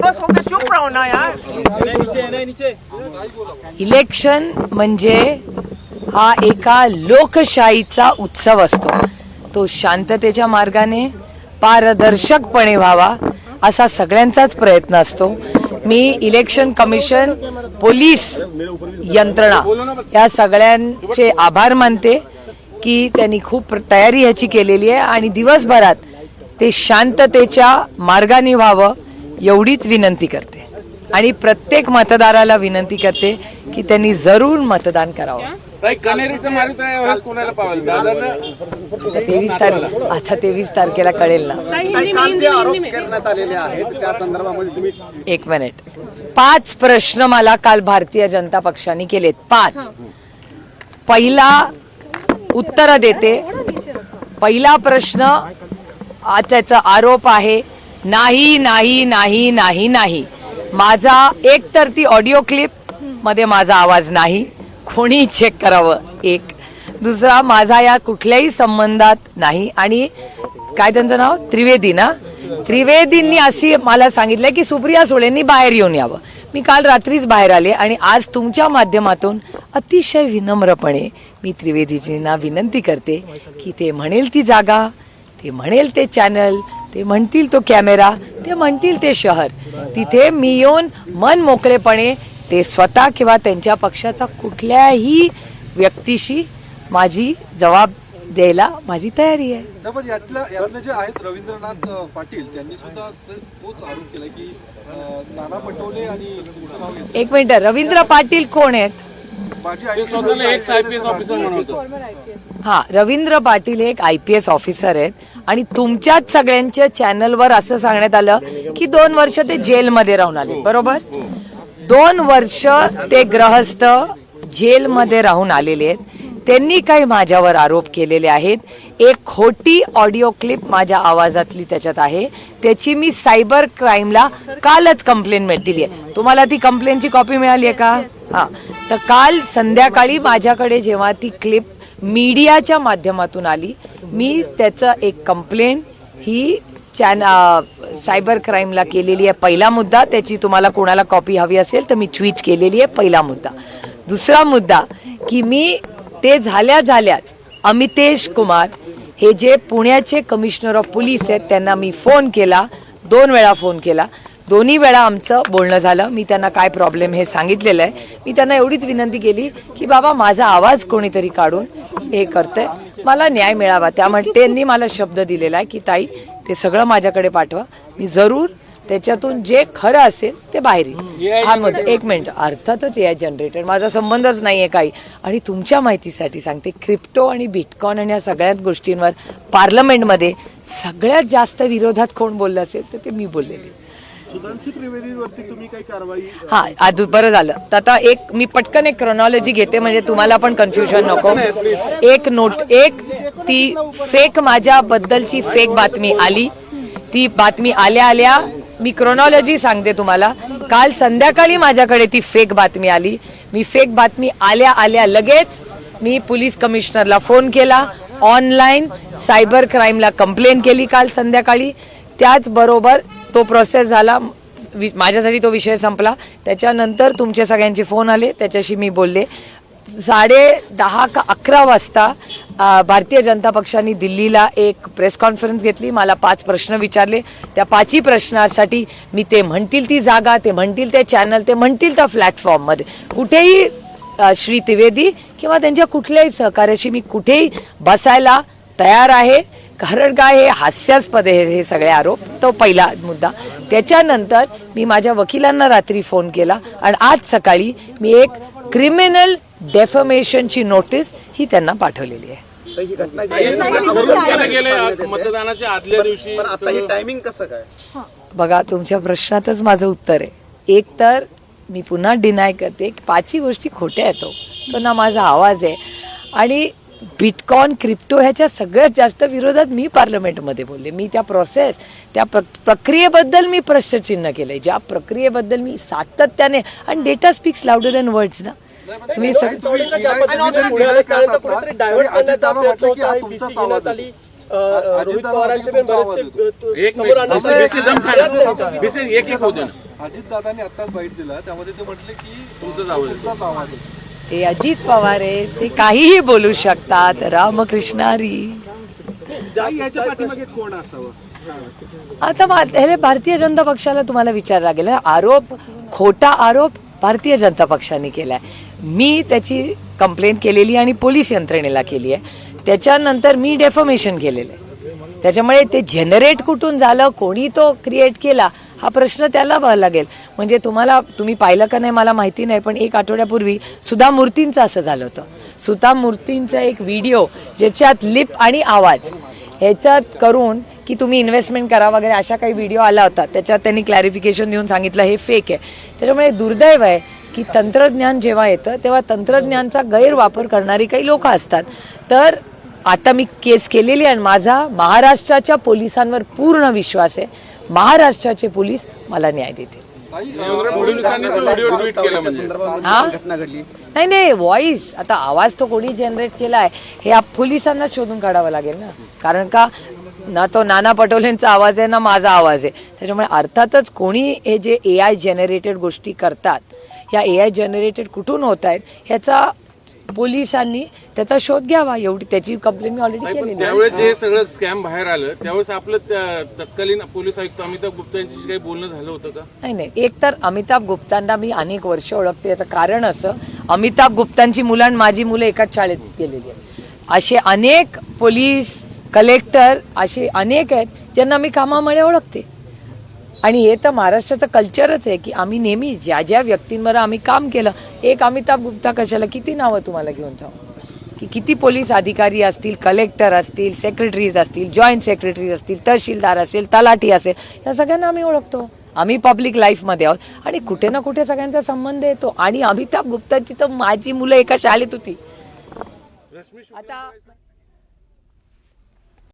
बस okay चुप रहो ना यार. इलेक्शन म्हणजे हा एका लोकशाहीचा उत्सव असतो. तो शांततेच्या मार्गाने पारदर्शकपणे व्हावा असा सगळ्यांचाच प्रयत्न असतो. मी इलेक्शन कमिशन पोलीस यंत्रणा या सगळ्यांचे आभार मानते की त्यांनी खूप तयारी ह्याची केलेली आहे आणि दिवसभरात ते शांततेच्या मार्गाने व्हावं एवढीच विनंती करते. आणि प्रत्येक मतदाराला विनंती करते की त्यांनी जरूर मतदान करावं. तेवीस तारीख आता तेवीस तारखेला कळेल ना. काही काल जे आरोप करण्यात आलेले आहेत. त्या संदर्भामध्ये तुम्ही एक मिनिट. पाच प्रश्न मला काल भारतीय जनता पक्षाने केलेत. पाच. पहिला उत्तर देते. पहिला प्रश्न त्याचा आरोप आहे नाही नाही नाही नाही नाही. माझा एक तर ती ऑडिओ क्लिपमध्ये माझा आवाज नाही. कोणी चेक करावं? एक. दुसरा माझा या कुठल्याही संबंधात नाही. आणि काय त्यांचं नाव? त्रिवेदी ना? त्रिवेदींनी अशी मला सांगितलं की सुप्रिया सुळेंनी बाहेर येऊन यावं. मी काल रात्रीच बाहेर आले आणि आज तुमच्या माध्यमातून अतिशय विनम्रपणे मी त्रिवेदीजींना विनंती करते की ते म्हणेल ती जागा ते म्हणेल ते चॅनल ते म्हणतील तो कॅमेरा ते म्हणतील ते शहर तिथे मी येऊन मन मोकळेपणे ते स्वतः किंवा त्यांच्या पक्षाचा कुठल्याही व्यक्तीशी माझी जबाब द्यायला माझी तयारी आहे यातले जे आहेत रवींद्रनाथ पाटील त्यांनी सुद्धा तोच आरोप केला की नाना पटोले आणि? एक मिनिट रवींद्र पाटील कोण आहेत ते आई- स्वतःला ex I P S officer म्हणत हा रवींद्र पाटील हे एक आय पी एस ऑफिसर आहेत. आणि तुमच्याच सगळ्यांच्या चॅनलवर असं सांगण्यात आलं की दोन वर्ष ते जेलमध्ये राहून आले बरोबर? दोन वर्ष ते ग्रहस्थ जेलमध्ये राहून आलेले आहेत. त्यांनी काही माझ्यावर आरोप केलेले आहेत. एक खोटी ऑडिओ क्लिप माझ्या आवाजातली त्याच्यात आहे. त्याची मी सायबर क्राईमला कालच कंप्लेन दिली आहे. तुम्हाला ती कंप्लेनची कॉपी मिळाली आहे का? हां. तर काल संध्याकाळी माझ्याकडे जेव्हा ती क्लिप मीडियाच्या माध्यमातून आली मी त्याचं एक कंप्लेन ही चॅन सायबर क्राईमला केलेली आहे. पहिला मुद्दा त्याची तुम्हाला कोणाला कॉपी हवी असेल तर मी ट्विट केलेली आहे. पहिला मुद्दा. दुसरा मुद्दा की मी ते झाल्या झाल्याच अमितेश कुमार हे जे पुण्याचे कमिशनर ऑफ पोलीस आहेत त्यांना मी फोन केला दोन वेळा फोन केला. दोन्ही वेळा आमचं बोलणं झालं. मी त्यांना काय प्रॉब्लेम हे सांगितलेलं आहे. मी त्यांना एवढीच विनंती केली की बाबा माझा आवाज कोणीतरी काढून हे करतंय. मला न्याय मिळावा. त्यामुळे त्यांनी मला शब्द दिलेला आहे की ताई ते सगळं माझ्याकडे पाठवा. मी जरूर त्याच्यातून जे खरं असेल ते बाहेर येईल हा मुद्दा एक मिनिट. अर्थातच ए जनरेटेड माझा संबंधच नाहीये काही. आणि तुमच्या माहितीसाठी सांगते क्रिप्टो आणि बिटकॉइन आणि या सगळ्याच गोष्टींवर पार्लमेंटमध्ये सगळ्यात जास्त विरोधात कोण बोललं असेल तर ते मी बोललेले. हा बरं झालं. तर आता एक मी पटकन एक क्रोनॉलॉजी घेते म्हणजे तुम्हाला पण कन्फ्युजन नको. एक नोट एक ती फेक माझ्याबद्दलची फेक बातमी आली. ती बातमी आल्या आल्या मी क्रोनॉलॉजी सांगते तुम्हाला. काल संध्याकाळी माझ्याकडे ती फेक बातमी आली. मी फेक बातमी आल्या आल्या लगेच मी पोलीस कमिशनरला फोन केला. ऑनलाईन सायबर क्राईमला कंप्लेन केली काल संध्याकाळी. त्याचबरोबर तो प्रोसेस झाला. वि- माझ्यासाठी तो विषय संपला. त्याच्यानंतर तुमचे सगळ्यांचे फोन आले. त्याच्याशी मी बोलले. साडे दहा का अकरा वाजता भारतीय जनता पक्षाने दिल्लीला एक प्रेस कॉन्फरन्स घेतली. मला पाच प्रश्न विचारले. त्या पाचही प्रश्नासाठी मी ते म्हणतील ती जागा ते म्हणतील ते चॅनल ते म्हणतील त्या प्लॅटफॉर्ममध्ये कुठेही श्री त्रिवेदी किंवा त्यांच्या कुठल्याही सहकार्याशी मी कुठेही बसायला तयार आहे. कारण काय हे हास्यास्पद आहे हे सगळे आरोप. तो पहिला मुद्दा. त्याच्यानंतर मी माझ्या वकिलांना रात्री फोन केला आणि आज सकाळी मी एक क्रिमिनल डेफमेशनची नोटीस ही त्यांना पाठवलेली आहे. ही हे. मतदानाच्या आदल्या दिवशी पण आता ही टायमिंग कसं काय? बघा तुमच्या प्रश्नातच माझं उत्तर आहे. एक तर मी पुन्हा डिनाय करते की पाचही गोष्टी खोट्या येतो तो ना माझा आवाज आहे. आणि बिटकॉइन क्रिप्टो ह्याच्या सगळ्यात जास्त विरोधात मी पार्लमेंटमध्ये बोलले. मी त्या प्रोसेस त्या प्र प्रक्रियेबद्दल मी प्रश्नचिन्ह केलंय. ज्या प्रक्रियेबद्दल मी सातत्याने आणि data speaks louder than words ना. तुम्ही हा. रोहित पवारांचे पण तुमचा बरेचसे एक मिनिट. बीसी दम खाण्याचं बीसी एक एक होऊ दे ना अजित दादांनी आताच बाईट दिला. त्यामध्ये ते म्हटले की तुमचाच आवाज ते अजित पवार आहेत ते काहीही बोलू शकतात. रामकृष्णारी आता हे भारतीय जनता पक्षाला तुम्हाला विचार लागेल. आरोप खोटा आरोप भारतीय जनता पक्षाने केलाय. मी त्याची कंप्लेंट केलेली आणि पोलीस यंत्रणेला केली आहे. त्याच्यानंतर मी डेफॉमेशन केलेलं आहे. त्याच्यामुळे ते जनरेट कुठून झालं कोणी तो क्रिएट केला हा प्रश्न त्याला व्हावा लागेल. म्हणजे तुम्हाला तुम्ही पाहिलं का नाही मला माहिती नाही पण एक आठवड्यापूर्वी सुधा मूर्तींचं असं झालं होतं. सुधा मूर्तींचा एक व्हिडिओ ज्याच्यात लिप आणि आवाज ह्याच्यात करून की तुम्ही इन्व्हेस्टमेंट करा वगैरे अशा काही व्हिडिओ आला होता. त्याच्यात त्यांनी क्लॅरिफिकेशन देऊन सांगितलं हे फेक आहे. त्याच्यामुळे दुर्दैव आहे की तंत्रज्ञान जेव्हा येतं तेव्हा तंत्रज्ञानचा गैरवापर करणारी काही लोक असतात. तर आता मी केस केलेली आणि माझा महाराष्ट्राच्या पोलिसांवर पूर्ण विश्वास आहे. महाराष्ट्राचे पोलीस मला न्याय देतील. केला म्हणजे. हा? नाही नाही व्हॉइस आता आवाज तो कोणी जनरेट केलाय. हे आप पोलिसांना शोधून काढावं लागेल ना. कारण का ना तो नाना पटोलेंचा आवाज आहे ना माझा आवाज आहे. त्याच्यामुळे अर्थातच कोणी हे जे ए आय जनरेटेड गोष्टी करतात या ए आय जनरेटेड कुठून होत आहेत ह्याचा पोलिसांनी त्याचा शोध घ्यावा एवढी त्याची कंप्लेंट मी ऑलरेडी आहे. त्यावेळेस जे सगळं स्कॅम बाहेर आलं त्यावेळेस आपलं तत्कालीन पोलीस आयुक्त अमिताभ गुप्ता यांच्याशी काही बोलणं झालं होतं का? नाही नाही. एक तर अमिताभ गुप्तांना मी अनेक वर्ष ओळखते. याचं कारण असं अमिताभ गुप्तांची मुलं आणि माझी मुलं एकाच शाळेत गेलेली आहेत. असे अनेक पोलीस कलेक्टर असे अनेक आहेत ज्यांना मी कामामुळे ओळखते. आणि हे तर महाराष्ट्राचं कल्चरच आहे की आम्ही नेहमी ज्या ज्या व्यक्तींवर आम्ही काम केलं एक अमिताभ गुप्ता कशाला किती नावं तुम्हाला घेऊन जाऊ? की किती पोलीस अधिकारी असतील कलेक्टर असतील सेक्रेटरीज असतील जॉईंट सेक्रेटरीज असतील तहसीलदार असेल तलाठी असेल या सगळ्यांना आम्ही ओळखतो. आम्ही पब्लिक लाईफमध्ये आहोत. आणि कुठे ना कुठे सगळ्यांचा संबंध येतो. आणि अमिताभ गुप्ताची तर माझी मुलं एका शाळेत होती. आता